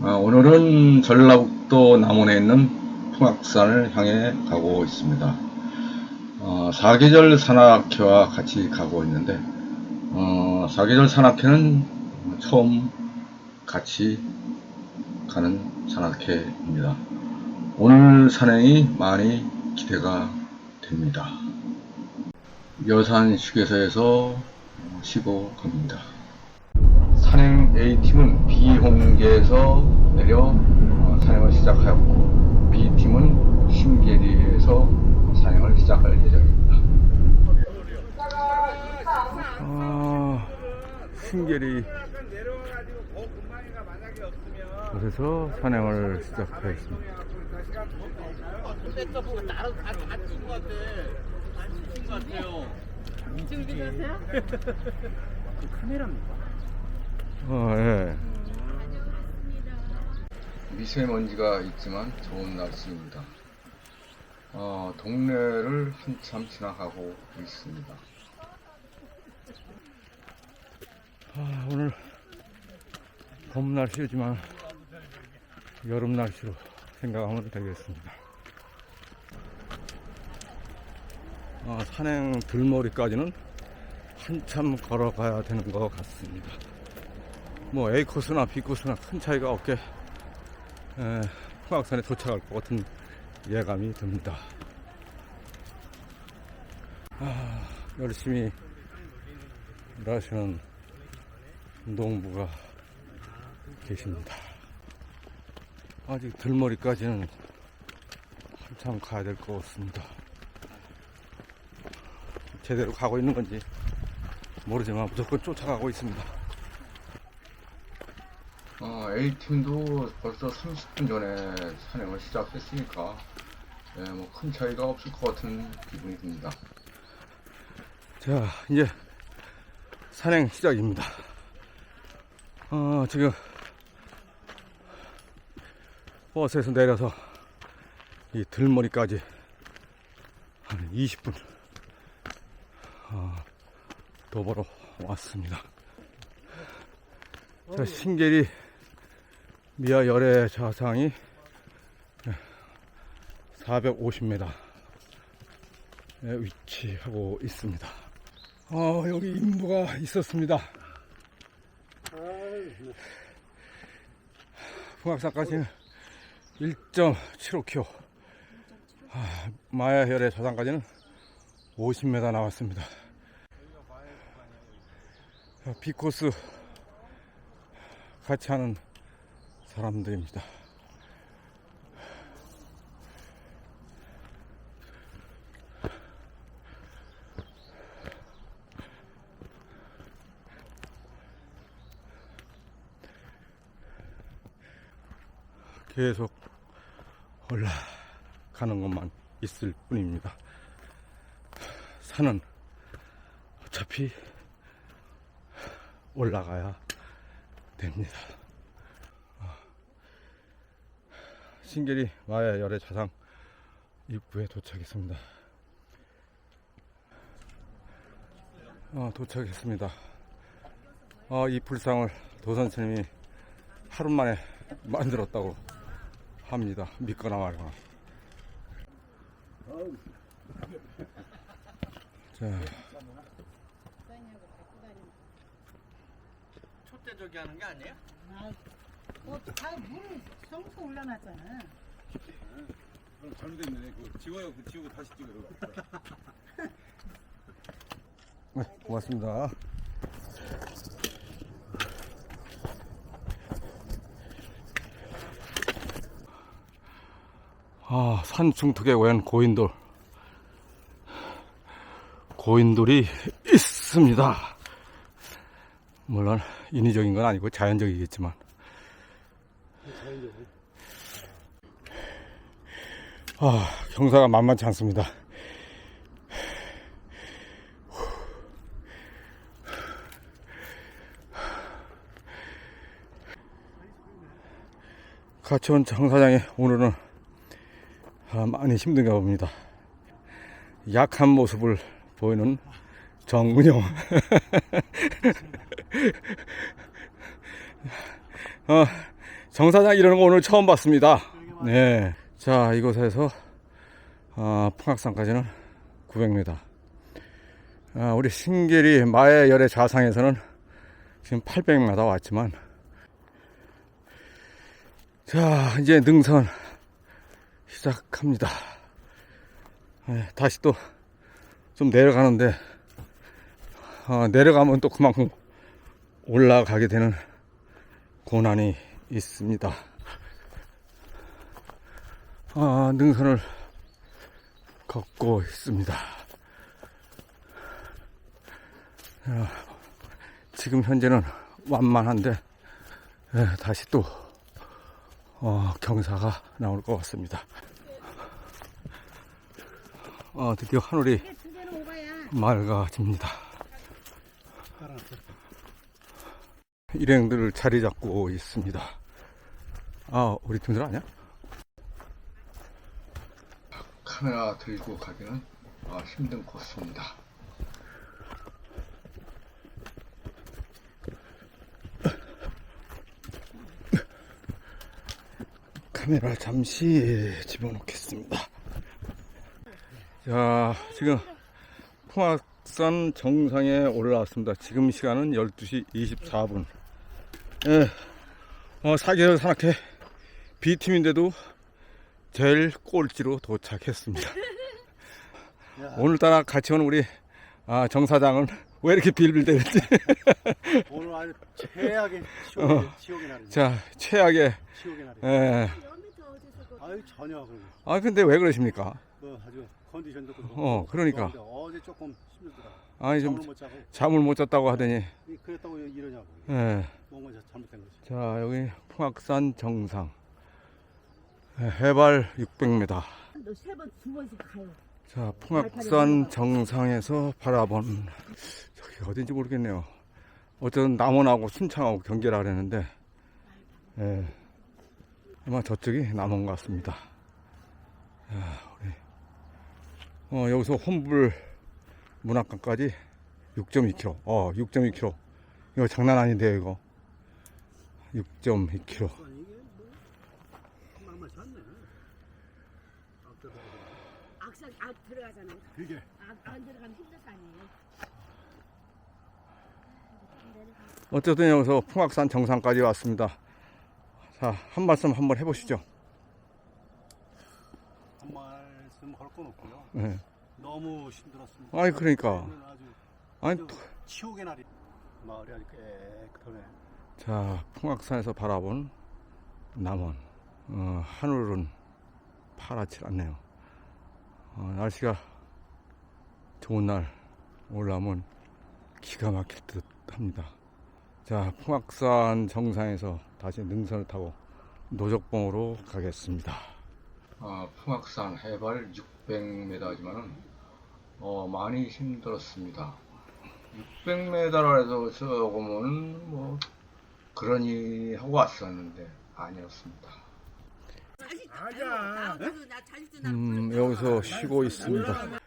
아, 오늘은 전라북도 남원에 있는 풍악산을 향해 가고 있습니다. 어, 사계절 산악회와 같이 가고 있는데 어, 사계절 산악회는 처음 같이 가는 산악회입니다. 오늘 산행이 많이 기대가 됩니다. 여산 휴게소에서 쉬고 갑니다. 산행 A팀은 비홍계에서 내려 어, 산행을 시작하였고 B팀은 신계리에서 산행을 시작할 예정입니다. 아, 신계리 그래서 산행을 시작하였습니다. 같아요 어, 예. 미세먼지가 있지만 좋은 날씨입니다. 어, 동네를 한참 지나가고 있습니다. 아, 오늘 봄 날씨지만 여름 날씨로 생각하면 되겠습니다. 아, 산행 들머리까지는 한참 걸어가야 되는 것 같습니다. 뭐 A 코스나 B 코스나 큰 차이가 없게 에, 풍악산에 도착할 것 같은 예감이 듭니다. 아, 열심히 일하시는 농부가 계십니다. 아직 들머리까지는 한참 가야 될 것 같습니다. 제대로 가고 있는 건지 모르지만 무조건 쫓아가고 있습니다. 어, A팀도 벌써 30분 전에 산행을 시작했으니까 예, 뭐큰 차이가 없을 것 같은 기분이 듭니다. 자, 이제 산행 시작입니다. 어, 지금 버스에서 내려서 이 들머리까지 한 20분 어, 도보로 왔습니다. 자, 신계리 미아 열의 좌상이 450m에 위치하고 있습니다. 어, 여기 인부가 있었습니다. 풍악산까지는 1.75km, 아, 마야혈의 좌상까지는 50m 나왔습니다. 자, B코스 같이 하는 사람들입니다. 계속 올라가는 것만 있을 뿐입니다. 산은 어차피 올라가야 됩니다. 신계리 마야 열의 좌상 입구에 도착했습니다. 어, 도착했습니다. 어, 이 불상을 도선스님이 하루 만에 만들었다고 합니다. 믿거나 말거나. 자, 초대저기 하는 게 아니에요? 다 물을 쏟고 올라놨잖아. 그럼 잘못됐네. 그 지워요. 그 지우고 다시 찍어요. 네, 고맙습니다. 아, 산 중턱에 웬 고인돌. 고인돌이 있습니다. 물론 인위적인 건 아니고 자연적이겠지만. 아, 경사가 만만치 않습니다. 가치원 장사장에 오늘은 아, 많이 힘든가 봅니다. 약한 모습을 보이는 정문영. 어, 정사장 이러는 거 오늘 처음 봤습니다. 네. 자, 이곳에서, 어, 풍악산까지는 900m. 아, 우리 신계리 마의 열의 좌상에서는 지금 800m 왔지만, 자, 이제 능선 시작합니다. 네, 다시 또 좀 내려가는데, 어, 내려가면 또 그만큼 올라가게 되는 고난이 있습니다. 아, 능선을 걷고 있습니다. 아, 지금 현재는 완만한데 예, 다시 또 어, 경사가 나올 것 같습니다. 어, 드디어 하늘이 오바야. 맑아집니다. 일행들 자리 잡고 있습니다. 아, 우리 팀들 아니야? 카메라 들고 가기는 아, 힘든 코스입니다. 카메라 잠시 집어넣겠습니다. 자, 지금 풍악산 정상에 올라왔습니다. 지금 시간은 12시 24분. 예, 어, 사계절 산악회 B팀인데도 제일 꼴찌로 도착했습니다. 오늘따라 같이 온 우리 아, 정사장은 왜 이렇게 빌빌대는지. 오늘 아주 최악의 지옥의, 지옥의 날입니다. 자, 최악의, 지옥의 날이. 예. 아유 전혀 그런 아, 근데 왜 그러십니까? 뭐 아주 컨디션도 그렇고. 어, 그러니까. 어제 조금 힘들더라. 아니, 잠을 좀못 자고 잠을 못 잤다고 하더니, 이- 그랬다고 이러냐고. 예. 뭔가 자- 잘못된 거지. 자, 여기 풍악산 정상. 예, 해발 600m. 너세 번, 두 번씩 가요. 자, 풍악산 정상에서 바라본 저기 어딘지 모르겠네요. 어쨌든 남원하고 순창하고 경계라 그랬는데, 예, 아마 저쪽이 남원 같습니다. 야, 우리 어, 여기서 혼불 문학관까지 6.2km. 어, 6.2km. 이거 장난 아닌데요, 이거. 6.2km. 만만치 않네. 악상, 악 들어가잖아. 그게 악, 안 들어가면 힘들어 아니에요. 어쨌든 여기서 풍악산 정상까지 왔습니다. 자, 한 말씀 한번 해보시죠. 한 말씀 할 건 없고요. 네. 너무 힘들었습니다. 아니, 그러니까. 오늘 아주 아니, 지옥의 날이. 마을이 아주 깨끗하네. 자, 풍악산에서 바라본 남원. 어, 하늘은 파랗지 않네요. 어, 날씨가 좋은 날 올라오면 기가 막힐 듯 합니다. 자, 풍악산 정상에서 다시 능선을 타고 노적봉으로 가겠습니다. 아, 풍악산 해발 600m지만은 어, 많이 힘들었습니다. 600m라 해서 저거면 뭐 그러니 하고 왔었는데 아니었습니다. 음, 여기서 쉬고 있습니다.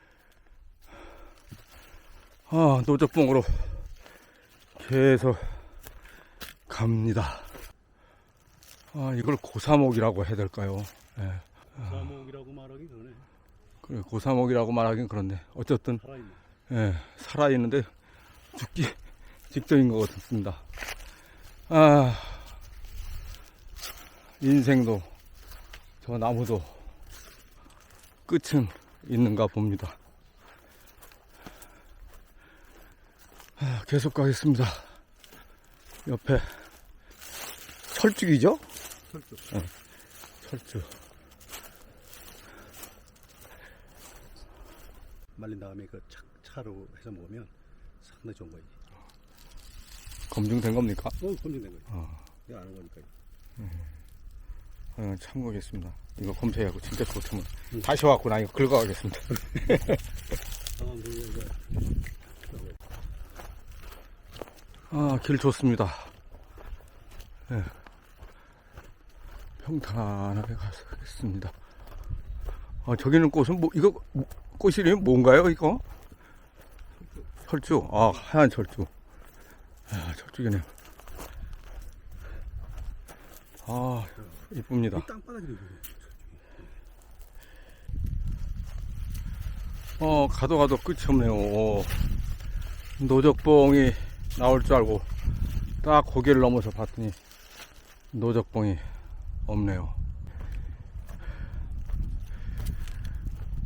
아, 노적봉으로 계속 갑니다. 아, 이걸 고사목이라고 해야 될까요? 예. 사목이라고 말하기 전에 그래, 고사목이라고 말하긴 그런데, 어쨌든, 살아있네. 예, 살아있는데 죽기 직전인 것 같습니다. 아, 인생도 저 나무도 끝은 있는가 봅니다. 아, 계속 가겠습니다. 옆에 철쭉이죠? 철쭉. 예, 철쭉. 말린 다음에 그 차, 차로 해서 먹으면 상당히 좋은 거지. 검증된 겁니까? 어, 검증된 거지. 어. 내가 아는 거니까. 어, 참고하겠습니다. 이거 검색하고 진짜 좋다면 다시 와갖고 나 이거 긁어가겠습니다. 아, 길 좋습니다. 예. 평탄하게 가겠습니다. 아, 저기는 꽃은 뭐, 이거, 뭐, 꽃 이름이 뭔가요, 이거? 철쭉. 아, 하얀 철쭉. 아, 철쭉이네요. 아, 이쁩니다. 이 땅바닥이. 어, 가도 가도 끝이 없네요. 오. 노적봉이 나올 줄 알고 딱 고개를 넘어서 봤더니 노적봉이 없네요.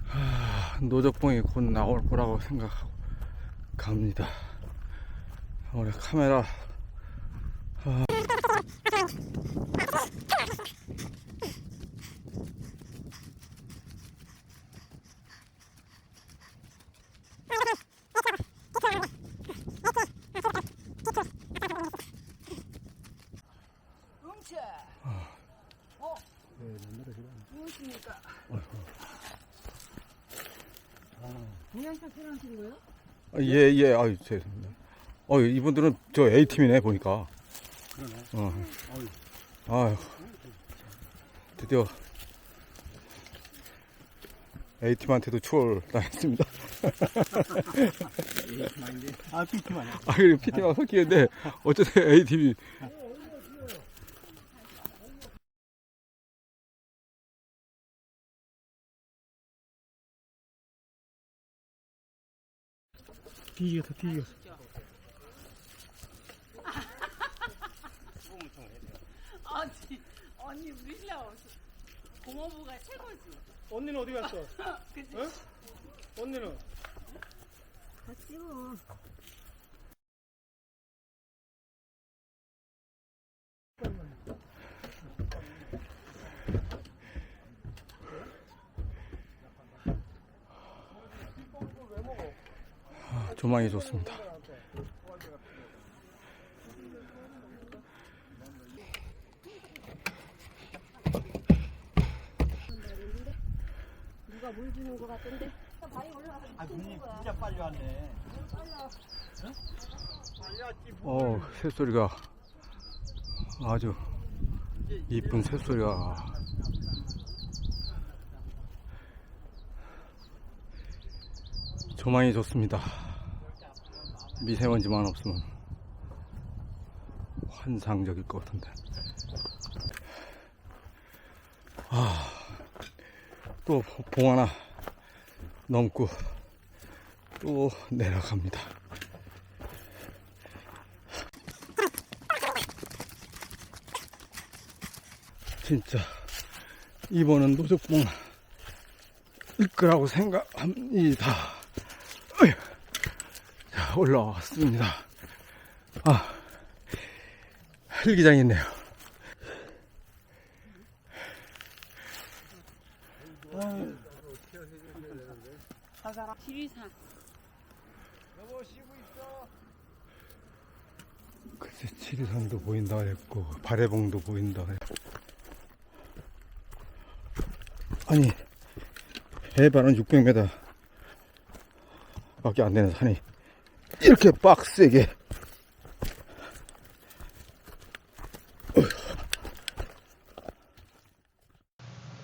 하, 노적봉이 곧 나올 거라고 생각하고 갑니다. 우리 카메라. 어? 무엇입니까? 동영상 촬영하신 거예요? 아, 예, 예, 아유, 죄송합니다. 어, 이분들은 저 A팀이네, 보니까. 그러네. 어. 아유, 드디어 A팀한테도 추월 당했습니다. 아, 피팀 아니야. 아, 그리고 PT가 섞이는데, 어쨌든 A팀이. 뒤지겠어, 뒤지겠어. 언니, 언니 우리 신랑 없어. 고모부가 최고지. 언니는 어디 갔어? 그치? 어? 언니는? 같이 뭐. 조망이 좋습니다. 누가 물 주는 거 같던데? 아, 눈이 진짜 빨리 왔네. 어, 새소리가 아주 이쁜 새소리가. 조망이 좋습니다. 미세먼지만 없으면 환상적일 것 같은데. 아, 또 봉 하나 넘고 또 내려갑니다. 진짜 이번은 노적봉 일 거라고 생각합니다. 자, 올라왔습니다. 아, 헬기장이 있네요. 지리산. 글쎄, 지리산도 보인다 했고, 발해봉도 보인다 했고. 아니, 해발은 600m 밖에 안 되는 산이 이렇게 빡세게.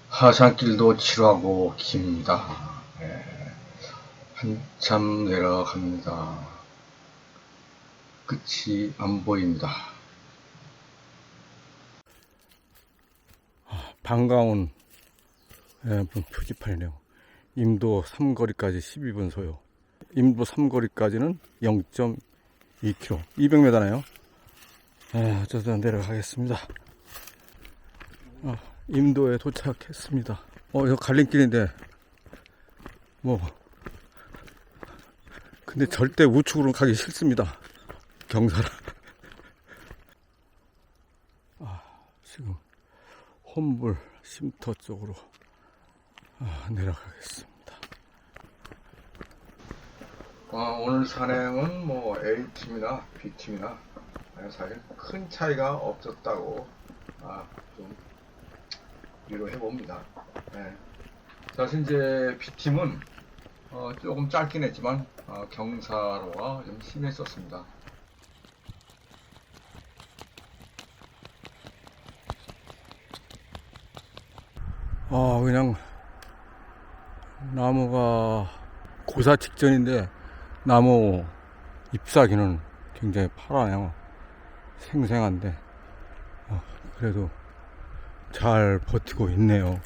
하산길도 지루하고 깁니다. 예, 한참 내려갑니다. 끝이 안 보입니다. 반가운 예, 뭐 표지판이네요. 임도 3거리까지 12분 소요. 임도 3거리까지는 0.2km. 200m나요? 예, 어쨌든 내려가겠습니다. 어, 임도에 도착했습니다. 어, 이거 갈림길인데, 뭐, 근데 절대 우측으로 가기 싫습니다. 경사라. 아, 지금 홈불 쉼터 쪽으로 아, 내려가겠습니다. 오늘 산행은 뭐 A팀이나 B팀이나 사실 큰 차이가 없었다고 아, 좀 위로해 봅니다. 네. 사실 이제 B팀은 어, 조금 짧긴 했지만 어, 경사로가 좀 심했었습니다. 아 그냥 나무가 고사 직전인데 나무 잎사귀는 굉장히 파라네요. 생생한데 어, 그래도 잘 버티고 있네요.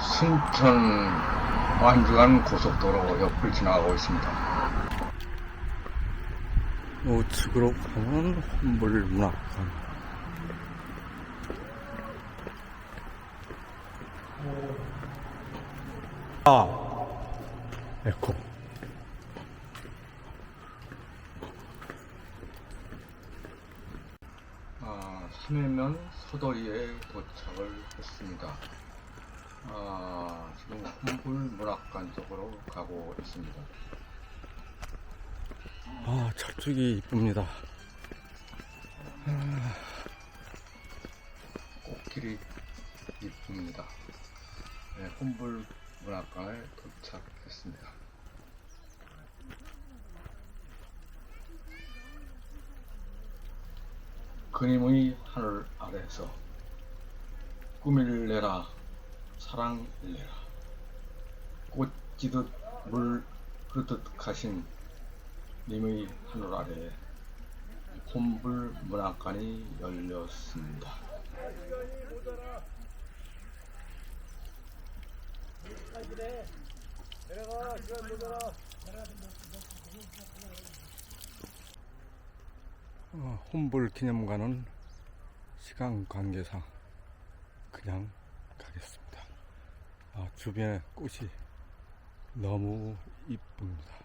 순천 완주간 고속도로 옆을 지나가고 있습니다. 우측으로 가면 홈불문학관. 아, 에코. 아, 삼일면 소도리에 도착을 했습니다. 아, 지금 홈불문학관 쪽으로 가고 있습니다. 아, 저쪽이 이쁩니다. 아, 꽃길이 이쁩니다. 네, 홈불 문학관에 도착했습니다. 그님의 하늘 아래서 꿈을 내라 사랑을 내라 꽃지듯 물 흐르듯 가신 님의 하늘 아래 홈불 문학관이 열렸습니다. 어, 홈불 기념관은 시간 관계상 그냥 가겠습니다. 아, 주변에 꽃이 너무 이쁩니다.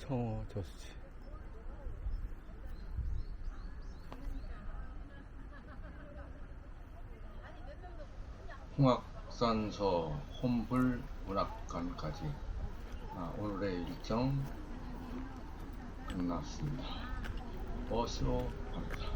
청어 저수지 홍학산서 홈불 문학관까지 아, 오늘의 일정 끝났습니다. 버스로 갑니다.